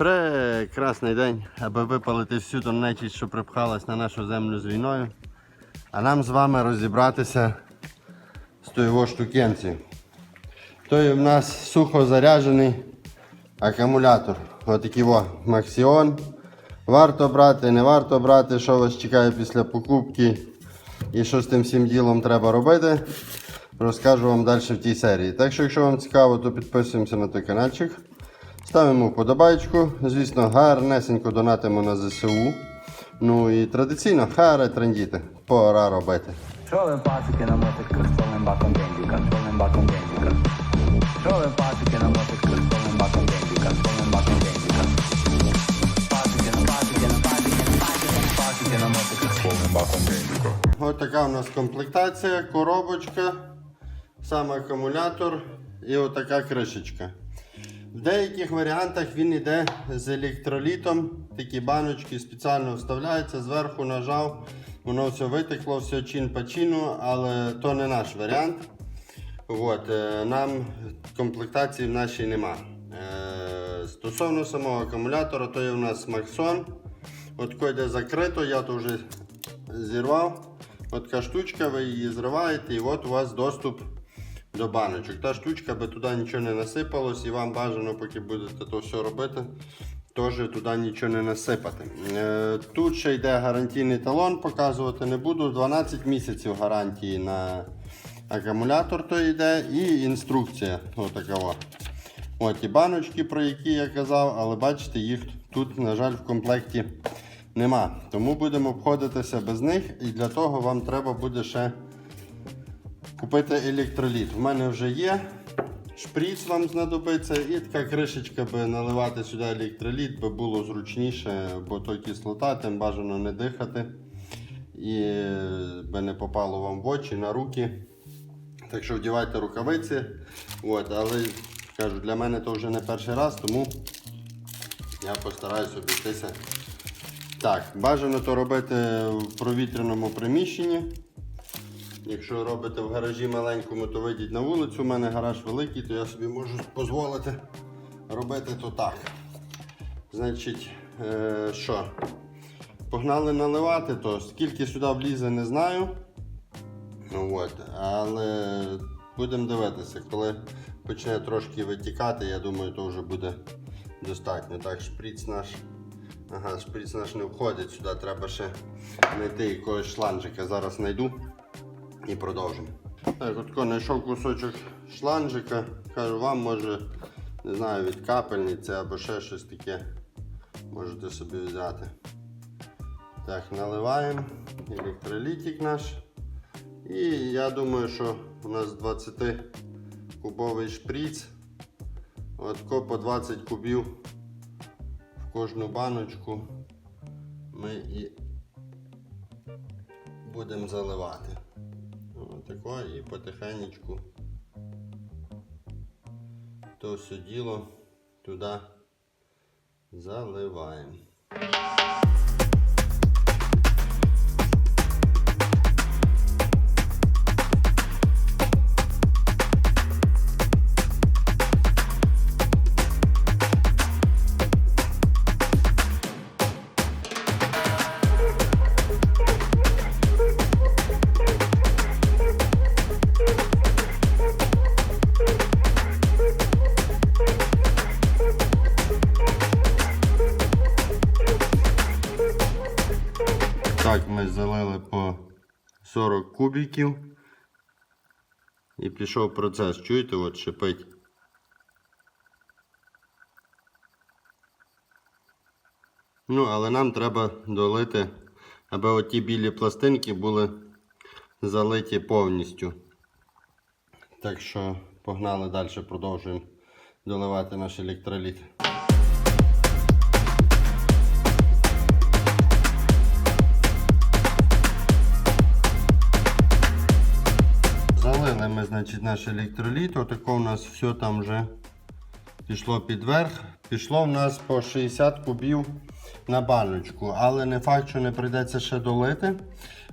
Прекрасний день, аби випалити всю ту нечість, що припхалась на нашу землю з війною. А нам з вами розібратися з тою штукенцією. Той в нас сухо заряджений акумулятор. Отакий во Максіон. Варто брати, не варто брати, що вас чекає після покупки і що з тим всім ділом треба робити. Розкажу вам далі в тій серії. Так що, якщо вам цікаво, то підписуємося на той каналчик. Ставимо вподобайку. Звісно, гарнесенько донатимо на ЗСУ. Ну і традиційно харе трендіти. Пора робити. Що ви пасики на мотиках з баком бензика, з баком бензика? Що ви пасики на мотиках з баком бензика, з баком бензика? Пасики на пасики на пасики на пасики пасики на мотиках з баком бензика. Ось така у нас комплектація, коробочка, сам акумулятор і отака кришечка. В деяких варіантах він йде з електролітом. Такі баночки спеціально вставляються, зверху нажав, воно все витекло, все чин по чину, але то не наш варіант. От, е, нам комплектації в нашій нема. Е, Стосовно самого акумулятора, то є у нас Maxon. От коли йде закрито, я то вже зірвав. От штучка, ви її зриваєте, і от у вас доступ до баночок. Та штучка, аби туди нічого не насипалось, і вам бажано, поки будете то все робити, теж туди нічого не насипати. Е, Тут ще йде гарантійний талон, показувати не буду. 12 місяців гарантії на акумулятор то йде і інструкція. Отака. о. От і баночки, про які я казав, але бачите, їх тут, на жаль, в комплекті нема. Тому будемо обходитися без них. І для того вам треба буде ще купити електроліт. В мене вже є. Шприц вам знадобиться і така кришечка, би наливати сюди електроліт, би було зручніше, бо то кислота, тим бажано не дихати. І е, би не попало вам в очі, на руки. Так що вдівайте рукавиці. От, але кажу, для мене то вже не перший раз, тому я постараюсь обійтися. Так, бажано то робити в провітряному приміщенні. Якщо робите в гаражі маленькому, то вийдіть на вулицю. У мене гараж великий, то я собі можу дозволити робити то так. Значить, е, що? Погнали наливати, то скільки сюди влізе, не знаю. Ну, от, але будемо дивитися, коли почне трошки витікати, я думаю, то вже буде достатньо. Так, шприц наш. Ага, шприц наш не входить сюди, треба ще знайти якогось шланжика. Зараз знайду і продовжимо. Так, от знайшов кусочок шланжика. Кажу, вам може, не знаю, від капельниці або ще щось таке. Можете собі взяти. Так, наливаємо електролітик наш. І я думаю, що у нас 20 кубовий шприц. От по 20 кубів в кожну баночку ми і будемо заливати. Отако і потихенечку то все діло туди заливаємо. Кубиків. І пішов процес. Чуєте, от шипить. Ну, але нам треба долити, аби оті білі пластинки були залиті повністю. Так що погнали далі, продовжуємо доливати наш електроліт. Значить, наш електроліт. Отако у нас все там вже пішло під верх. Пішло в нас по 60 кубів на баночку. Але не факт, що не прийдеться ще долити.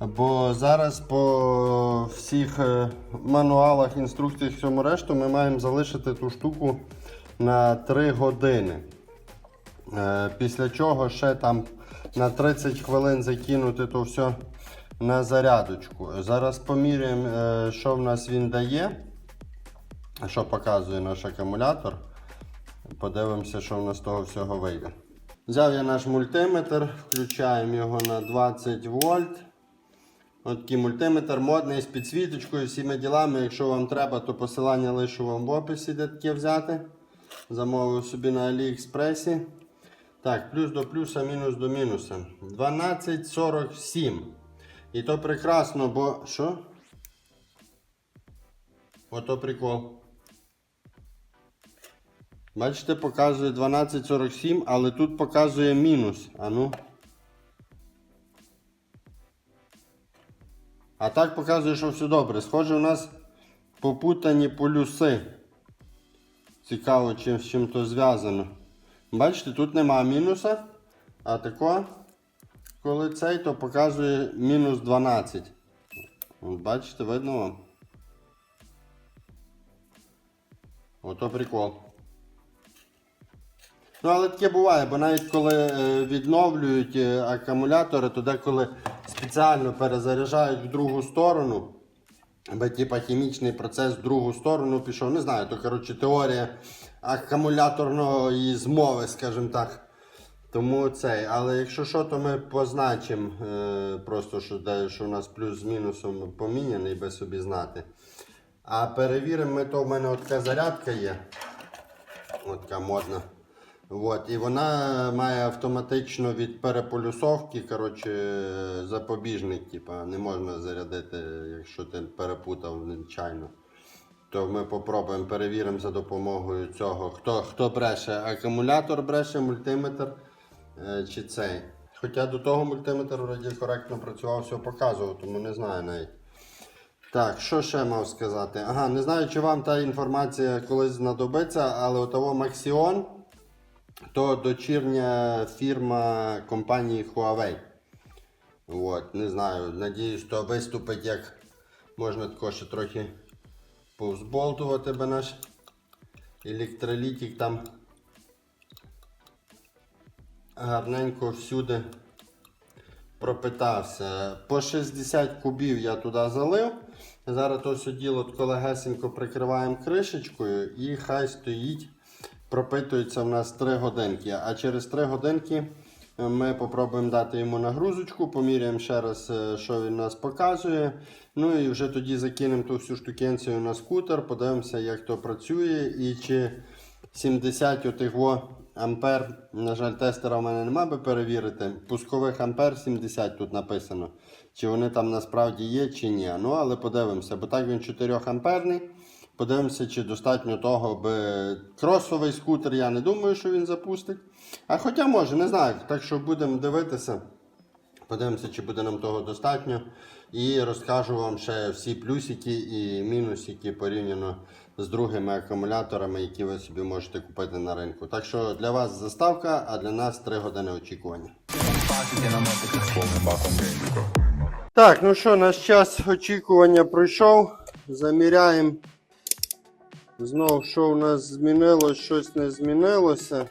Бо зараз по всіх е, мануалах, інструкціях всьому решту ми маємо залишити ту штуку на 3 години. Е, Після чого ще там на 30 хвилин закинути то все на зарядочку. Зараз поміряємо, е, що в нас він дає, що показує наш акумулятор. Подивимося, що в нас з того всього вийде. Взяв я наш мультиметр, включаємо його на 20 вольт. От такий мультиметр модний з підсвіточкою, всіми ділами. Якщо вам треба, то посилання лишу вам в описі, де таке взяти. Замовив собі на Аліекспресі. Так, плюс до плюса, мінус до мінуса. 12,47. І то прекрасно, бо що? Ото прикол. Бачите, показує 12,47, але тут показує мінус. А ну. А так показує, що все добре. Схоже, у нас попутані полюси. Цікаво, чим, з чим то зв'язано. Бачите, тут нема мінуса, а тако, коли цей, то показує мінус 12. От бачите, видно вам? Ото прикол. Ну, але таке буває, бо навіть коли е, відновлюють е, акумулятори, то деколи спеціально перезаряджають в другу сторону. Бо типа хімічний процес в другу сторону пішов. Не знаю, то коротше теорія акумуляторної змови, скажімо так. Тому цей. Але якщо що, то ми позначимо е, просто, що, де, що у нас плюс з мінусом поміняний, без собі знати. А перевіримо ми, то в мене от така зарядка є. От модна. От, і вона має автоматично від переполюсовки, коротше, запобіжник, типа, не можна зарядити, якщо ти перепутав нечайно. То ми попробуємо, перевіримо за допомогою цього. Хто, хто бреше? Акумулятор бреше, мультиметр е, чи цей. Хоча до того мультиметр вроді коректно працював, все показував, тому не знаю навіть. Так, що ще мав сказати? Ага, не знаю, чи вам та інформація колись знадобиться, але того Maxion то дочірня фірма компанії Huawei. От, не знаю, надіюсь, то виступить як можна також трохи повзболтувати би наш електролітик там гарненько всюди пропитався. По 60 кубів я туди залив. Зараз то все діло тако легесенько прикриваємо кришечкою і хай стоїть, пропитується в нас 3 годинки. А через 3 годинки ми попробуємо дати йому нагрузочку, поміряємо ще раз, е, що він нас показує. Ну і вже тоді закинемо ту всю штукенцію на скутер, подивимося, як то працює і чи 70 отих ампер. На жаль, тестера в мене нема би перевірити. Пускових ампер 70 тут написано. Чи вони там насправді є, чи ні. Ну, але подивимося, бо так він 4 амперний. Подивимося, чи достатньо того, би кросовий скутер, я не думаю, що він запустить. А хоча може, не знаю. Так що будемо дивитися. Подивимося, чи буде нам того достатньо. І розкажу вам ще всі плюсики і мінусики порівняно з другими акумуляторами, які ви собі можете купити на ринку. Так що для вас заставка, а для нас 3 години очікування. Так, ну що, наш час очікування пройшов. Заміряємо. Знову, що у нас змінилось, щось не змінилося.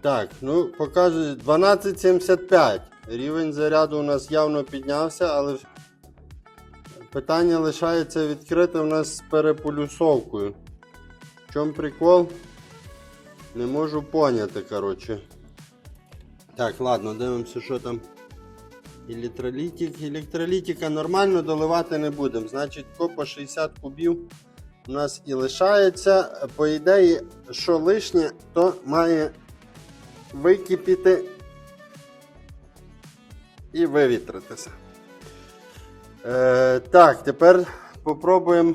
Так, ну показує 12,75. Рівень заряду у нас явно піднявся, але питання лишається відкрите у нас з переполюсовкою. В чому прикол? Не можу поняти, коротше. Так, ладно, дивимося, що там. Електролітик. Електролітика нормально доливати не будемо. Значить, ко по 60 кубів у нас і лишається. По ідеї, що лишнє, то має википіти і вивітритися. Е, так, тепер попробуємо.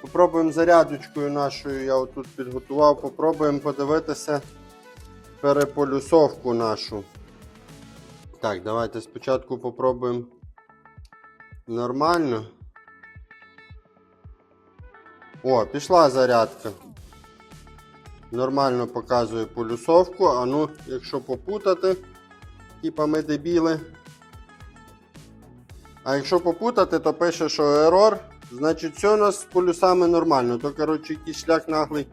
Попробуємо зарядочкою нашою, я отут підготував, попробуємо подивитися переполюсовку нашу. Так, давайте спочатку попробуємо нормально. О, пішла зарядка. Нормально показує полюсовку, а ну, якщо попутати, типа ми дебіли. А якщо попутати, то пише, що ерор Значить, все у нас з полюсами нормально. То, коротше, якийсь шлях наглий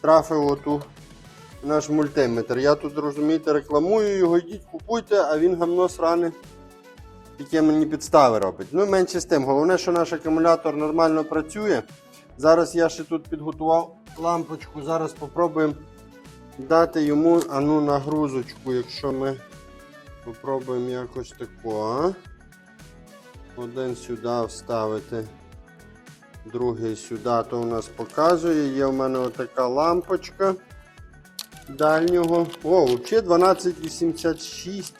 трафив оту наш мультиметр. Я тут, розумієте, рекламую його, йдіть, купуйте, а він гамно сране. Яке мені підстави робить. Ну, менше з тим. Головне, що наш акумулятор нормально працює. Зараз я ще тут підготував лампочку. Зараз спробуємо дати йому ану нагрузочку, якщо ми спробуємо якось тако. Один сюди вставити, другий сюди, то у нас показує. Є в мене отака лампочка дальнього. О, взагалі 1286.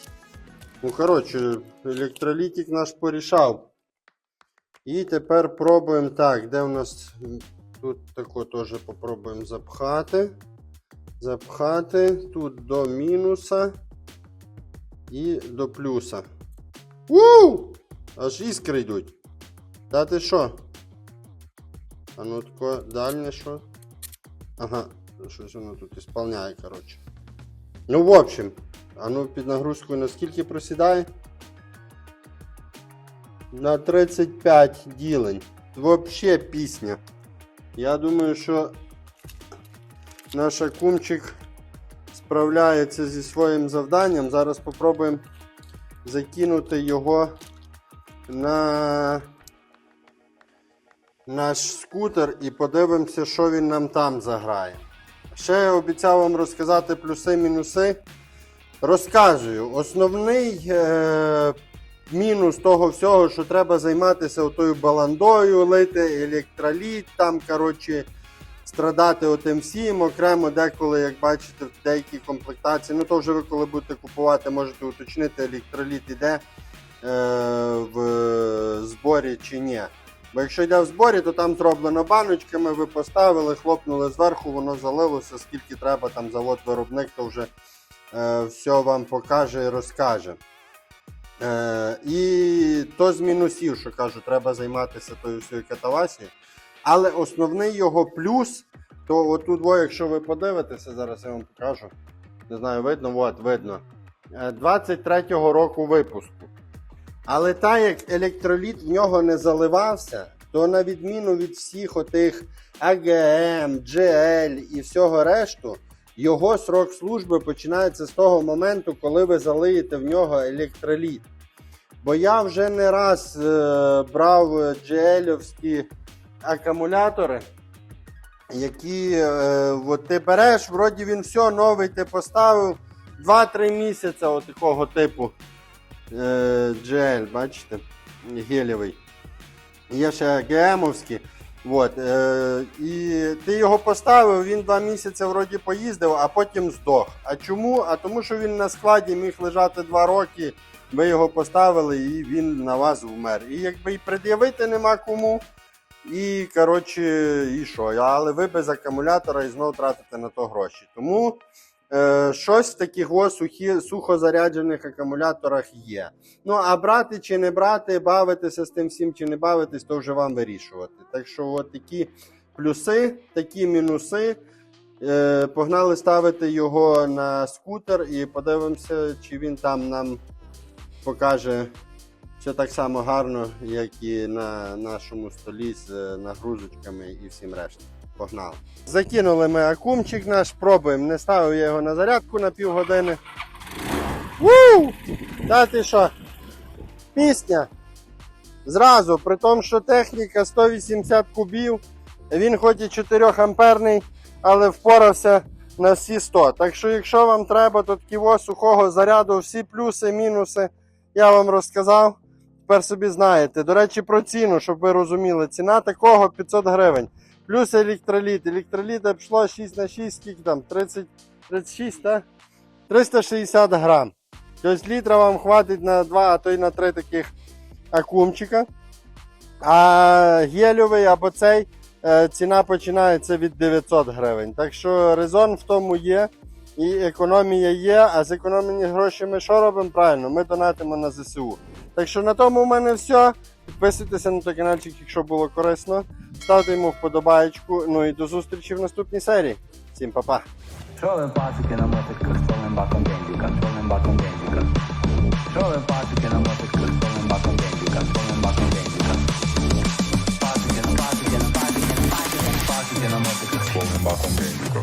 Ну, коротше, електролітик наш порішав. І тепер пробуємо так, де у нас тут тако теж попробуємо запхати. Запхати тут до мінуса і до плюса. У! Аж іскри йдуть. Та ти що? А ну тако дальнє що? Ага, щось воно тут ісполняє, коротше. Ну, в общем, а ну під нагрузкою наскільки просідає? На 35 ділень. Вообще пісня. Я думаю, що наш акумчик справляється зі своїм завданням. Зараз спробуємо закинути його на наш скутер і подивимося, що він нам там заграє. Ще я обіцяв вам розказати плюси-мінуси. Розказую, основний е- мінус того всього, що треба займатися отою баландою, лити електроліт, там, коротше, страдати отим всім. Окремо деколи, як бачите, в деякій комплектації. Ну то вже ви коли будете купувати, можете уточнити, електроліт іде в зборі чи ні. Бо якщо йде в зборі, то там зроблено баночками, ви поставили, хлопнули зверху, воно залилося, скільки треба там завод-виробник, то вже е, все вам покаже і розкаже. Е, і то з мінусів, що кажу, треба займатися тою всією катавасією. Але основний його плюс, то отут, якщо ви подивитеся, зараз я вам покажу. Не знаю, видно, от, видно. Е, 23-го року випуску. Але так як електроліт в нього не заливався, то на відміну від всіх отих АГМ, GL і всього решту, його срок служби починається з того моменту, коли ви залиєте в нього електроліт. Бо я вже не раз е, брав GL-овські акумулятори, які е, от ти береш, вроді він все новий, ти поставив 2-3 місяці такого типу GL, бачите, гелєвий. Є ще ГМовські. От, е, і ти його поставив, він два місяці вроді поїздив, а потім здох. А чому? А тому, що він на складі міг лежати два роки, ви його поставили і він на вас вмер. І якби і пред'явити нема кому. І коротше, і що? Але ви без акумулятора і знову тратите на то гроші. Тому е, щось в таких сухі, сухозаряджених акумуляторах є. Ну, а брати чи не брати, бавитися з тим всім чи не бавитись, то вже вам вирішувати. Так що, от такі плюси, такі мінуси. Е, погнали ставити його на скутер і подивимося, чи він там нам покаже все так само гарно, як і на нашому столі з е, нагрузочками і всім решта. Погнали. Закинули ми акумчик наш, пробуємо. Не ставив я його на зарядку на півгодини. Вуу! Та ти що? Пісня. Зразу, при тому, що техніка 180 кубів, він хоч і 4 амперний, але впорався на всі 100. Так що, якщо вам треба, то такого сухого заряду, всі плюси, мінуси, я вам розказав. Тепер собі знаєте. До речі, про ціну, щоб ви розуміли. Ціна такого 500 гривень. Плюс електроліт. Електроліта пішло 6 на 6, скільки там? 30, 36, так? 360 грам. Тобто літра вам хватить на 2, а то й на 3 таких акумчика. А гельовий або цей е, ціна починається від 900 гривень. Так що резон в тому є. І економія є, а з економлені гроші ми що робимо? Правильно, ми донатимо на ЗСУ. Так що на тому в мене все. Підписуйтеся на той каналчик, якщо було корисно. Ставте йому вподобаєчку. Ну і до зустрічі в наступній серії. Всім па-па. Trolling пасики на мотиках, столим баком деньгіка, столим баком деньгіка. Тролим пасики на мотиках, столим баком деньгіка, столим баком деньгіка. Пасики на пасики на пасики на пасики на пасики на мотиках, столим баком деньгіка.